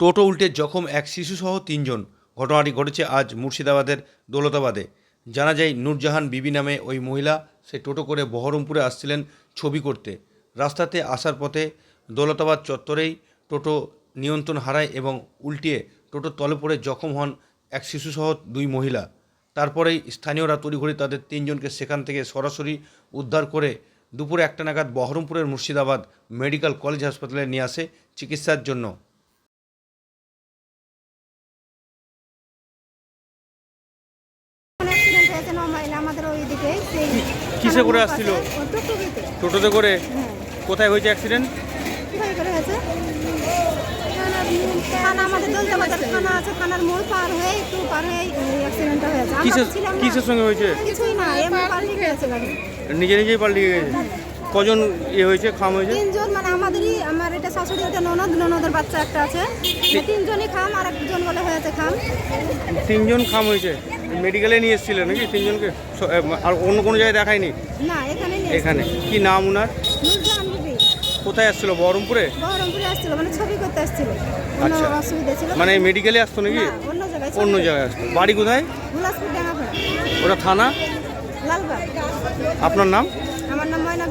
টোটো উল্টে জখম এক শিশুসহ তিনজন। ঘটনাটি ঘটেছে আজ মুর্শিদাবাদের দৌলতাবাদে। জানা যায়, নূরজাহান বিবি নামে ওই মহিলা, সে টোটো করে বহরমপুরে আসছিলেন ছবি করতে। রাস্তাতে আসার পথে দৌলতাবাদ চত্বরেই টোটো নিয়ন্ত্রণ হারায় এবং উল্টিয়ে টোটোর তলে পড়ে জখম হন এক শিশুসহ দুই মহিলা। তারপরেই স্থানীয়রা তড়িঘড়ি তাদের তিনজনকে সেখান থেকে সরাসরি উদ্ধার করে দুপুরে একটা নাগাদ বহরমপুরের মুর্শিদাবাদ মেডিকেল কলেজ হাসপাতালে নিয়ে আসে চিকিৎসার জন্য। হয়েছে নমাইল আমাদের কিসে করে আসছিল? টোটোতে। করে? হ্যাঁ। কোথায় হয়েছে অ্যাক্সিডেন্ট কীভাবে করে হয়েছে? থানা আমাদের থানা আছে থানার মোড় পার হয়ে একটু পার হয়ে অ্যাক্সিডেন্টটা হয়েছে। কিসের না। সঙ্গে হয়েছে? কিছুই না এমনি পাল্টি গেছে। গাড়ি নিজে নিজেই পাল্টে গেছে? কজন ইয়ে হয়েছে খাম হয়েছে? তিনজন মানে আমাদেরই আমার এটা শাশুড়ি একটা ননদ ননদের বাচ্চা একটা আছে। তিনজনই খাম আর একজন বলে হয়েছে খাম। তিনজন খাম হয়েছে? মেডিকেলে নিয়ে এসেছিলেন নাকি তিনজনকে? আর অন্য কোনো জায়গায় দেখায়নি? না এখানে কি নাম বিবি। কোথায় আসছিল? বহরমপুরে? বহরমপুরে আসছিল মানে ছবি করতে আসছিল। আচ্ছা। অসুবিধা ছিল? মানে মেডিকেলে আসতো নাকি? অন্য জায়গায় অন্য জায়গায় আসতো। বাড়ি কোথায়? হুলাসপুর ডাঙ্গাপাড়া ওটা থানা? লালবাগ। আপনার নাম? আমার নাম ময়না